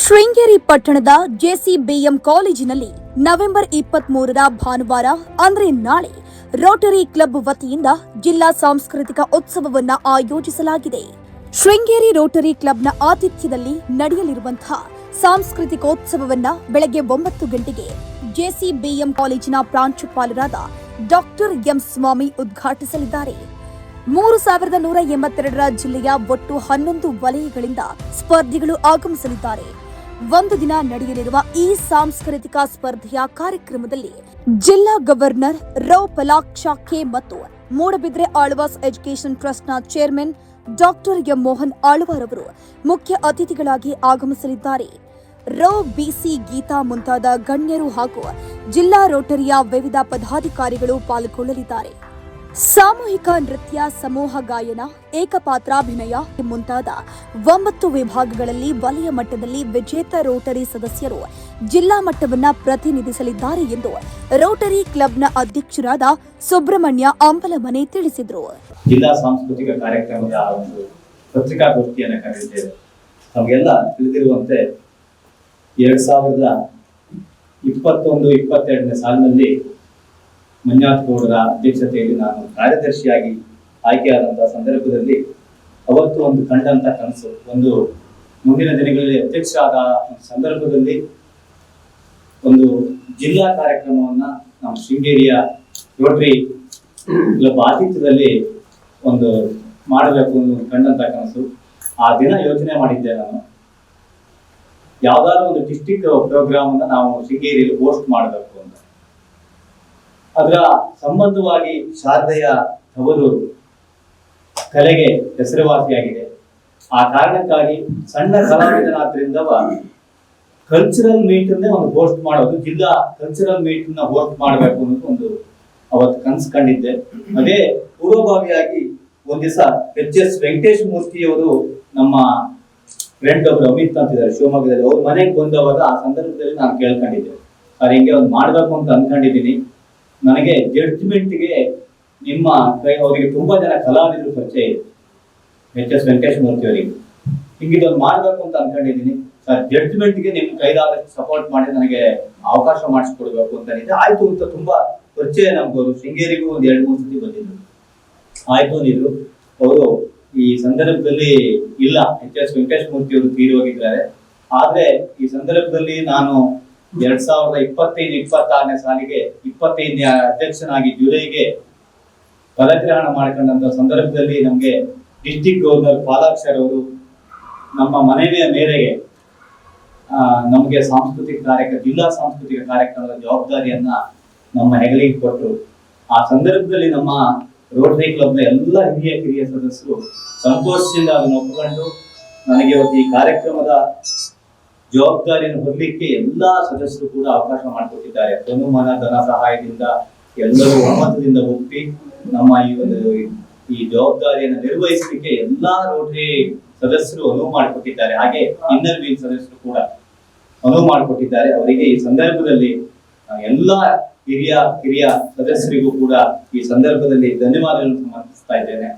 ಶೃಂಗೇರಿ ಪಟ್ಟಣದ ಜೆಸಿಬಿಎಂ ಕಾಲೇಜಿನಲ್ಲಿ ನವೆಂಬರ್ ಇಪ್ಪತ್ತ್ ಮೂರರ ಭಾನುವಾರ, ಅಂದರೆ ನಾಳೆ, ರೋಟರಿ ಕ್ಲಬ್ ವತಿಯಿಂದ ಜಿಲ್ಲಾ ಸಾಂಸ್ಕೃತಿಕ ಉತ್ಸವವನ್ನ ಆಯೋಜಿಸಲಾಗಿದೆ. ಶೃಂಗೇರಿ ರೋಟರಿ ಕ್ಲಬ್ನ ಆತಿಥ್ಯದಲ್ಲಿ ನಡೆಯಲಿರುವಂತಹ ಸಾಂಸ್ಕೃತಿಕೋತ್ಸವವನ್ನ ಬೆಳಗ್ಗೆ ಒಂಬತ್ತು ಗಂಟೆಗೆ ಜೆಸಿಬಿಎಂ ಕಾಲೇಜಿನ ಪ್ರಾಂಶುಪಾಲರಾದ ಡಾಕ್ಟರ್ ಎಂ ಸ್ವಾಮಿ ಉದ್ಘಾಟಿಸಲಿದ್ದಾರೆ. ಮೂರು ಸಾವಿರದ ನೂರ ಎಂಬತ್ತೆರಡರ ಜಿಲ್ಲೆಯ ಒಟ್ಟು ಹನ್ನೊಂದು ವಲಯಗಳಿಂದ ಸ್ಪರ್ಧಿಗಳು ಆಗಮಿಸಲಿದ್ದಾರೆ. ಒಂದು ದಿನ ನಡೆಯಲಿರುವ ಈ ಸಾಂಸ್ಕೃತಿಕ ಸ್ಪರ್ಧೆಯ ಕಾರ್ಯಕ್ರಮದಲ್ಲಿ ಜಿಲ್ಲಾ ಗವರ್ನರ್ ರೌ ಪಲಾಕ್ಷಾಖೆ ಮತ್ತು ಮೂಡಬಿದ್ರೆ ಆಳ್ವಾಸ್ ಎಜುಕೇಷನ್ ಟ್ರಸ್ಟ್ನ chairman doctor M Mohan Alvar ಅವರು ಮುಖ್ಯ ಅತಿಥಿಗಳಾಗಿ ಆಗಮಿಸಲಿದ್ದಾರೆ. ರೌ ಬಿಸಿ ಗೀತಾ ಮುಂತಾದ ಗಣ್ಯರು ಹಾಗೂ ಜಿಲ್ಲಾ ರೋಟರಿಯ ವಿವಿಧ ಪದಾಧಿಕಾರಿಗಳು ಪಾಲ್ಗೊಳ್ಳಲಿದ್ದಾರೆ. ಸಾಮೂಹಿಕ ನೃತ್ಯ, ಸಮೂಹ ಗಾಯನ, ಏಕಪಾತ್ರಾಭಿನಯ ಮುಂತಾದ ಒಂಬತ್ತು ವಿಭಾಗಗಳಲ್ಲಿ ವಲಯ ಮಟ್ಟದಲ್ಲಿ ವಿಜೇತ ರೋಟರಿ ಸದಸ್ಯರು ಜಿಲ್ಲಾ ಮಟ್ಟವನ್ನ ಪ್ರತಿನಿಧಿಸಲಿದ್ದಾರೆ ಎಂದು ರೋಟರಿ ಕ್ಲಬ್ನ ಅಧ್ಯಕ್ಷರಾದ ಸುಬ್ರಹ್ಮಣ್ಯ ಅಂಬಲಮನೆ ತಿಳಿಸಿದರು. ಜಿಲ್ಲಾ ಸಾಂಸ್ಕೃತಿಕ ಕಾರ್ಯಕ್ರಮದ ಒಂದು ಪತ್ರಿಕಾಗೋಷ್ಠಿಯನ್ನು ಕರೆದಿದ್ದೇವೆ. ನಮಗೆಲ್ಲ ತಿಳಿದಿರುವಂತೆ ಎರಡ್ ಸಾವಿರದ ಇಪ್ಪತ್ತೊಂದು, ಇಪ್ಪತ್ತೆರಡನೇ ಸಾಲಿನಲ್ಲಿ ಮಂಜುನಾಥ್ ಗೌಡರ ಅಧ್ಯಕ್ಷತೆಯಲ್ಲಿ ನಾನು ಕಾರ್ಯದರ್ಶಿಯಾಗಿ ಆಯ್ಕೆಯಾದಂತಹ ಸಂದರ್ಭದಲ್ಲಿ ಅವತ್ತು ಒಂದು ಕಂಡಂತ ಕನಸು. ಒಂದು ಮುಂದಿನ ದಿನಗಳಲ್ಲಿ ಅಧ್ಯಕ್ಷ ಆದ ಸಂದರ್ಭದಲ್ಲಿ ಒಂದು ಜಿಲ್ಲಾ ಕಾರ್ಯಕ್ರಮವನ್ನ ನಮ್ಮ ಶೃಂಗೇರಿಯ ರೋಟರಿ ಕ್ಲಬ್ ಆತಿಥ್ಯದಲ್ಲಿ ಒಂದು ಮಾಡಬೇಕು ಅನ್ನೋ ಕಂಡಂತ ಕನಸು. ಆ ದಿನ ಯೋಚನೆ ಮಾಡಿದ್ದೆ ನಾನು. ಯಾವ್ದಾದ್ರು ಒಂದು ಡಿಸ್ಟಿಕ್ ಪ್ರೋಗ್ರಾಮ್ ಅನ್ನ ನಾವು ಶೃಂಗೇರಿಯಲ್ಲಿ ಹೋಸ್ಟ್ ಮಾಡಬೇಕು ಅಂತ. ಅದರ ಸಂಬಂಧವಾಗಿ ಶಾರದೆಯ ಅವರು ಕಲೆಗೆ ಹೆಸರುವಾಸಿಯಾಗಿದೆ. ಆ ಕಾರಣಕ್ಕಾಗಿ ಸಣ್ಣ ಕಲಾವಿದನಾದ್ರಿಂದ ಕಲ್ಚರಲ್ ಮೀಟ್ ಅನ್ನೇ ಒಂದು ಹೋಸ್ಟ್ ಮಾಡೋದು, ಜಿಲ್ಲಾ ಕಲ್ಚರಲ್ ಮೀಟ್ನ ಹೋಸ್ಟ್ ಮಾಡಬೇಕು ಅನ್ನೋದು ಒಂದು ಅವತ್ತು ಕನ್ಸ್ ಕಂಡಿದ್ದೆ. ಅದೇ ಪೂರ್ವಭಾವಿಯಾಗಿ ಒಂದ್ ದಿವಸ ಎಚ್ ಎಸ್ ವೆಂಕಟೇಶ್ ಮೂರ್ತಿಯವರು ನಮ್ಮ ಫ್ರೆಂಡ್ ಒಬ್ರು ಅಮಿತ್ ಅಂತಿದ್ದಾರೆ ಶಿವಮೊಗ್ಗದಲ್ಲಿ. ಅವ್ರ ಮನೆಗೆ ಬಂದವಾಗ ಆ ಸಂದರ್ಭದಲ್ಲಿ ನಾನು ಕೇಳ್ಕೊಂಡಿದ್ದೆ. ಅವ್ರು ಹಿಂಗೆ ಒಂದು ಮಾಡ್ಬೇಕು ಅಂತ ಅನ್ಕೊಂಡಿದ್ದೀನಿ. ನನಗೆ ಜಡ್ಜ್ಮೆಂಟ್ಗೆ ನಿಮ್ಮ ಕೈ, ಅವರಿಗೆ ತುಂಬಾ ಜನ ಕಲಾವಿದರು ಪರಿಚಯ ಇದೆ. ಎಚ್ ಎಸ್ ವೆಂಕಟೇಶ್ ಮೂರ್ತಿ ಅವರಿಗೆ. ಹಿಂಗೆ ಇದೊಂದು ಮಾಡ್ಬೇಕು ಅಂತ ಅನ್ಕೊಂಡಿದ್ದೀನಿ. ಸರ್ ಜಡ್ಜ್ಮೆಂಟ್ಗೆ ನಿಮ್ ಕೈಲಾದಷ್ಟು ಸಪೋರ್ಟ್ ಮಾಡಿ ನನಗೆ ಅವಕಾಶ ಮಾಡಿಸ್ಕೊಡ್ಬೇಕು ಅಂತ ಇದೆ ಆಯ್ತು ಅಂತ ತುಂಬಾ ಪರಿಚಯ ನಮ್ಗವರು ಶೃಂಗೇರಿಗೂ ಒಂದ್ ಎರಡು, ಮೂರು ಸತಿ ಬಂದಿದ್ರು. ಆಯ್ತು ಅಂದಿದ್ರು. ಅವರು ಈ ಸಂದರ್ಭದಲ್ಲಿ ಇಲ್ಲ. ಎಚ್ ಎಸ್ ವೆಂಕಟೇಶ್ ಮೂರ್ತಿ ಅವರು ತೀರಿ ಹೋಗಿದ್ದಾರೆ ಆದ್ರೆ ಈ ಸಂದರ್ಭದಲ್ಲಿ ನಾನು ಎರಡ್ ಸಾವಿರದ ಇಪ್ಪತ್ತೈದು ಇಪ್ಪತ್ತಾರನೇ ಸಾಲಿಗೆ ಇಪ್ಪತ್ತೈದನೇ ಅಧ್ಯಕ್ಷನಾಗಿ ಜುಲೈಗೆ ಪದಗ್ರಹಣ ಮಾಡಿಕೊಂಡಂತ ಸಂದರ್ಭದಲ್ಲಿ ನಮ್ಗೆ ಡಿಸ್ಟಿಕ್ ಗವರ್ನರ್ ಪಾಲಾಕ್ಷರ್ ಅವರು ನಮ್ಮ ಮನವಿಯ ಮೇರೆಗೆ ನಮಗೆ ಸಾಂಸ್ಕೃತಿಕ ಕಾರ್ಯಕ್ರಮ ಜಿಲ್ಲಾ ಸಾಂಸ್ಕೃತಿಕ ಕಾರ್ಯಕ್ರಮದ ಜವಾಬ್ದಾರಿಯನ್ನ ನಮ್ಮ ಹೆಗಲಿಗೆ ಕೊಟ್ಟರು ಆ ಸಂದರ್ಭದಲ್ಲಿ ನಮ್ಮ ರೋಟರಿ ಕ್ಲಬ್ನ ಎಲ್ಲ ಹಿರಿಯ, ಕಿರಿಯ ಸದಸ್ಯರು ಸಂತೋಷದಿಂದ ಅದನ್ನು ಒಪ್ಪಿಕೊಂಡು, ನನಗೆ ಇವತ್ತು ಈ ಕಾರ್ಯಕ್ರಮದ ಜವಾಬ್ದಾರಿಯನ್ನು ಹೊರಲಿಕ್ಕೆ ಎಲ್ಲಾ ಸದಸ್ಯರು ಕೂಡ ಅವಕಾಶ ಮಾಡಿಕೊಟ್ಟಿದ್ದಾರೆ. ಧನುಮನ ಧನ ಸಹಾಯದಿಂದ ಎಲ್ಲರೂ ಒಮ್ಮತದಿಂದ ಒಪ್ಪಿ ನಮ್ಮ ಈ ಒಂದು ಈ ಜವಾಬ್ದಾರಿಯನ್ನು ನಿರ್ವಹಿಸಲಿಕ್ಕೆ ಎಲ್ಲಾ ರೋಟರಿ ಸದಸ್ಯರು ಅನುವು ಮಾಡಿಕೊಟ್ಟಿದ್ದಾರೆ. ಹಾಗೆ ಇನ್ನರ್ ವೀಲ್ ಸದಸ್ಯರು ಕೂಡ ಅನುವು ಮಾಡಿಕೊಟ್ಟಿದ್ದಾರೆ. ಅವರಿಗೆ ಈ ಸಂದರ್ಭದಲ್ಲಿ ಎಲ್ಲಾ ಹಿರಿಯ, ಕಿರಿಯ ಸದಸ್ಯರಿಗೂ ಕೂಡ ಈ ಸಂದರ್ಭದಲ್ಲಿ ಧನ್ಯವಾದಗಳನ್ನು ಸಮರ್ಪಿಸ್ತಾ ಇದ್ದೇನೆ.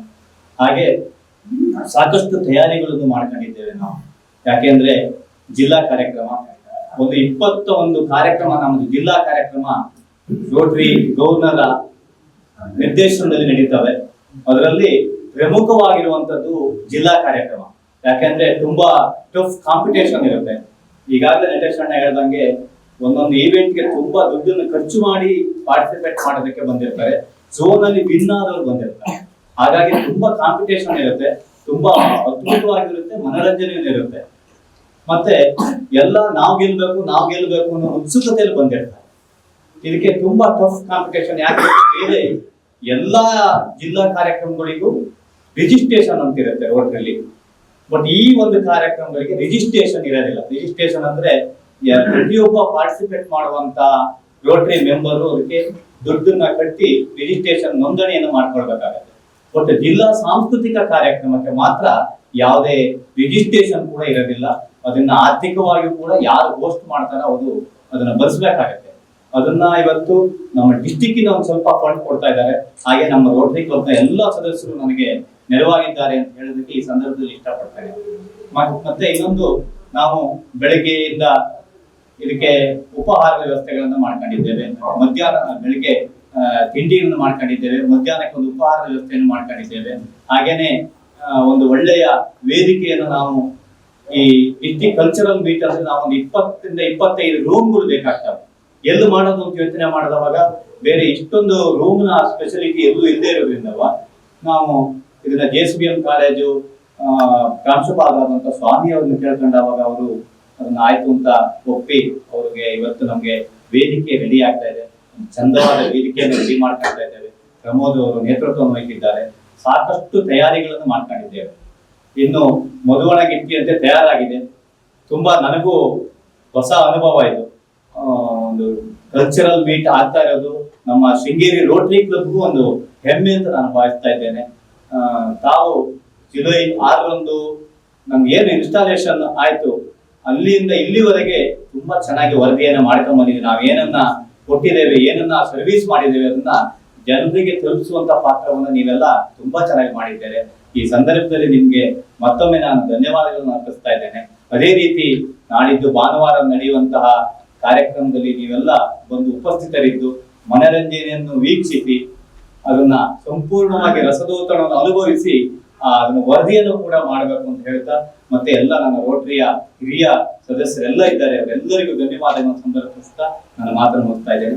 ಹಾಗೆ ಸಾಕಷ್ಟು ತಯಾರಿಗಳನ್ನು ಮಾಡ್ಕೊಂಡಿದ್ದೇವೆ ನಾವು. ಯಾಕೆಂದ್ರೆ ಜಿಲ್ಲಾ ಕಾರ್ಯಕ್ರಮ. ಒಂದು ಇಪ್ಪತ್ತ ಒಂದು ಕಾರ್ಯಕ್ರಮ ನಮ್ಮದು ಜಿಲ್ಲಾ ಕಾರ್ಯಕ್ರಮ ರೋಟರಿ ಗೌರ್ನರ ನಿರ್ದೇಶನದಲ್ಲಿ ನಡೀತವೆ. ಅದರಲ್ಲಿ ಪ್ರಮುಖವಾಗಿರುವಂತದ್ದು ಜಿಲ್ಲಾ ಕಾರ್ಯಕ್ರಮ. ಯಾಕೆಂದ್ರೆ ತುಂಬಾ ಟಫ್ ಕಾಂಪಿಟೇಷನ್ ಇರುತ್ತೆ. ಈಗಾಗಲೇ ನಟೇಶ್ ಹೇಳ್ದಂಗೆ ಒಂದೊಂದು ಈವೆಂಟ್ಗೆ ತುಂಬಾ ದುಡ್ಡನ್ನು ಖರ್ಚು ಮಾಡಿ ಪಾರ್ಟಿಸಿಪೇಟ್ ಮಾಡೋದಕ್ಕೆ ಬಂದಿರ್ತಾರೆ. ಝೋನ್ ಅಲ್ಲಿ ವಿನ್ ಆದವರು ಬಂದಿರ್ತಾರೆ. ಹಾಗಾಗಿ ತುಂಬಾ ಕಾಂಪಿಟೇಷನ್ ಇರುತ್ತೆ. ತುಂಬಾ ಅದ್ಭುತವಾಗಿರುತ್ತೆ. ಮನೋರಂಜನೆ ಇರುತ್ತೆ. ಮತ್ತೆ ಎಲ್ಲ ನಾವ್ ಗೆಲ್ಬೇಕು ನಾವ್ ಗೆಲ್ಬೇಕು ಅನ್ನೋ ಉತ್ಸುಕತೆಯಲ್ಲಿ ಬಂದಿರ್ತಾರೆ. ಇದಕ್ಕೆ ತುಂಬಾ ಟಫ್ ಕಾಂಪಿಟೇಷನ್ ಯಾಕೆ ಬೇರೆ ಎಲ್ಲಾ ಜಿಲ್ಲಾ ಕಾರ್ಯಕ್ರಮಗಳಿಗೂ ರಿಜಿಸ್ಟ್ರೇಷನ್ ಅಂತ ಇರುತ್ತೆ ರೋಡ್ನಲ್ಲಿ ಬಟ್ ಈ ಒಂದು ಕಾರ್ಯಕ್ರಮಗಳಿಗೆ ರಿಜಿಸ್ಟ್ರೇಷನ್ ಇರೋದಿಲ್ಲ. ರಿಜಿಸ್ಟ್ರೇಷನ್ ಅಂದ್ರೆ ಪ್ರತಿಯೊಬ್ಬ ಪಾರ್ಟಿಸಿಪೇಟ್ ಮಾಡುವಂತ ರೋಟರಿ ಮೆಂಬರ್ ಅದಕ್ಕೆ ದುಡ್ಡನ್ನ ಕಟ್ಟಿ ರಿಜಿಸ್ಟ್ರೇಷನ್ ನೋಂದಣಿಯನ್ನು ಮಾಡ್ಕೊಳ್ಬೇಕಾಗತ್ತೆ. ಬಟ್ ಜಿಲ್ಲಾ ಸಾಂಸ್ಕೃತಿಕ ಕಾರ್ಯಕ್ರಮಕ್ಕೆ ಮಾತ್ರ ಯಾವುದೇ ರಿಜಿಸ್ಟ್ರೇಷನ್ ಕೂಡ ಇರೋದಿಲ್ಲ. ಅದನ್ನ ಆರ್ಥಿಕವಾಗಿಯೂ ಕೂಡ ಯಾರು ಹೋಸ್ಟ್ ಮಾಡ್ತಾರೋ ಅವರು ಅದನ್ನ ಭರಿಸ್ಬೇಕಾಗತ್ತೆ ಅದನ್ನ ಇವತ್ತು ನಮ್ಮ ಡಿಸ್ಟಿಕ್ಕಿನ ಒಂದು ಸ್ವಲ್ಪ ಫಂಡ್ ಕೊಡ್ತಾ ಇದ್ದಾರೆ. ಹಾಗೆ ನಮ್ಮ ರೋಟರಿ ಕ್ಲಬ್ನ ಎಲ್ಲ ಸದಸ್ಯರು ನನಗೆ ನೆರವಾಗಿದ್ದಾರೆ ಅಂತ ಹೇಳೋದಕ್ಕೆ ಈ ಸಂದರ್ಭದಲ್ಲಿ ಇಷ್ಟಪಡ್ತಾರೆ ಮತ್ತೆ ಇನ್ನೊಂದು ನಾವು ಬೆಳಗ್ಗೆಯಿಂದ ಇದಕ್ಕೆ ಉಪಹಾರ ವ್ಯವಸ್ಥೆಗಳನ್ನು ಮಾಡ್ಕೊಂಡಿದ್ದೇವೆ. ಮಧ್ಯಾಹ್ನ ಬೆಳಿಗ್ಗೆ ತಿಂಡಿಯನ್ನು ಮಾಡ್ಕೊಂಡಿದ್ದೇವೆ. ಮಧ್ಯಾಹ್ನಕ್ಕೆ ಒಂದು ಉಪಹಾರ ವ್ಯವಸ್ಥೆಯನ್ನು ಮಾಡ್ಕೊಂಡಿದ್ದೇವೆ. ಹಾಗೇನೆ ಒಂದು ಒಳ್ಳೆಯ ವೇದಿಕೆಯನ್ನು ನಾವು ಈ ವಿದ್ಯೆ ಕಲ್ಚರಲ್ ಮೀಟ್ ಅಂದ್ರೆ ನಾವು ಒಂದು ಇಪ್ಪತ್ತರಿಂದ ಇಪ್ಪತ್ತೈದು ರೂಮ್ಗಳು ಬೇಕಾಗ್ತವೆ. ಎಲ್ಲಿ ಮಾಡೋದು ಅಂತ ಯೋಚನೆ ಮಾಡಿದವಾಗ ಬೇರೆ ಇಷ್ಟೊಂದು ರೂಮ್ನ ಸ್ಪೆಷಲಿಟಿ ಎಲ್ಲೂ ಇಲ್ಲದೆ ಇರೋದ್ರಿಂದ ನಾವು ಇದನ್ನ J C B M college ಪ್ರಾಂಶುಪಾಲರಾದಂಥ Swamy ಅವ್ರನ್ನ ಕೇಳ್ಕೊಂಡಾಗ ಅವರು ಅದನ್ನ ಆಯ್ತು ಅಂತ ಒಪ್ಪಿ ಅವ್ರಿಗೆ ಇವತ್ತು ನಮ್ಗೆ ವೇದಿಕೆ ರೆಡಿ ಆಗ್ತಾ ಇದೆ. ಚಂದವಾದ ವೇದಿಕೆಯನ್ನು ರೆಡಿ ಮಾಡ್ಕೊಳ್ತಾ ಇದ್ದೇವೆ. ಪ್ರಮೋದ್ ಅವರು ನೇತೃತ್ವವನ್ನು ವಹಿಸಿದ್ದಾರೆ. ಸಾಕಷ್ಟು ತಯಾರಿಗಳನ್ನು ಮಾಡ್ಕೊಂಡಿದ್ದೇವೆ. ಇನ್ನು ಮಧುವಣ ಗಿಟ್ಟಿಯಂತೆ ತಯಾರಾಗಿದೆ. ತುಂಬಾ ನನಗೂ ಹೊಸ ಅನುಭವ ಇದು. ಒಂದು ಕಲ್ಚರಲ್ ಮೀಟ್ ಆಗ್ತಾ ಇರೋದು, ನಮ್ಮ ಶೃಂಗೇರಿ ರೋಟರಿ ಕ್ಲಬ್ಗೂ ಒಂದು ಹೆಮ್ಮೆ ಅಂತ ನಾನು ಭಾವಿಸ್ತಾ ಇದ್ದೇನೆ. ತಾವು ಜುಲೈ ಆರರಂದು ನಮ್ಗೆ ಏನು ಇನ್ಸ್ಟಾಲೇಷನ್ ಆಯ್ತು, ಅಲ್ಲಿಂದ ಇಲ್ಲಿವರೆಗೆ ತುಂಬಾ ಚೆನ್ನಾಗಿ ವರದಿಯನ್ನ ಮಾಡ್ಕೊಂಡ್ ಬಂದಿದ್ದೀವಿ ನಾವು ಏನನ್ನ ಕೊಟ್ಟಿದ್ದೇವೆ, ಏನನ್ನ ಸರ್ವಿಸ್ ಮಾಡಿದ್ದೇವೆ ಅದನ್ನ ಜನರಿಗೆ ತಲುಪಿಸುವಂತ ಪಾತ್ರವನ್ನ ನೀವೆಲ್ಲ ತುಂಬಾ ಚೆನ್ನಾಗಿ ಮಾಡಿದ್ದೇವೆ ಈ ಸಂದರ್ಭದಲ್ಲಿ ನಿಮ್ಗೆ ಮತ್ತೊಮ್ಮೆ ನಾನು ಧನ್ಯವಾದಗಳನ್ನು ಅರ್ಪಿಸ್ತಾ ಇದ್ದೇನೆ. ಅದೇ ರೀತಿ ನಾಡಿದ್ದು ಭಾನುವಾರ ನಡೆಯುವಂತಹ ಕಾರ್ಯಕ್ರಮದಲ್ಲಿ ನೀವೆಲ್ಲ ಬಂದು ಉಪಸ್ಥಿತರಿದ್ದು ಮನರಂಜನೆಯನ್ನು ವೀಕ್ಷಿಸಿ, ಅದನ್ನ ಸಂಪೂರ್ಣವಾಗಿ ರಸದೋತಣವನ್ನು ಅನುಭವಿಸಿ ಅದನ್ನ ವರದಿಯನ್ನು ಕೂಡ ಮಾಡಬೇಕು ಅಂತ ಹೇಳ್ತಾ, ಮತ್ತೆ ಎಲ್ಲ ನನ್ನ ರೋಟರಿಯ ಹಿರಿಯ ಸದಸ್ಯರೆಲ್ಲ ಇದ್ದಾರೆ, ಅವರೆಲ್ಲರಿಗೂ ಧನ್ಯವಾದಗಳನ್ನು ಸಂದರ್ಭಿಸ್ತಾ ನಾನು ಮಾತನ್ನು ಹೋಗ್ತಾ ಇದ್ದೇನೆ.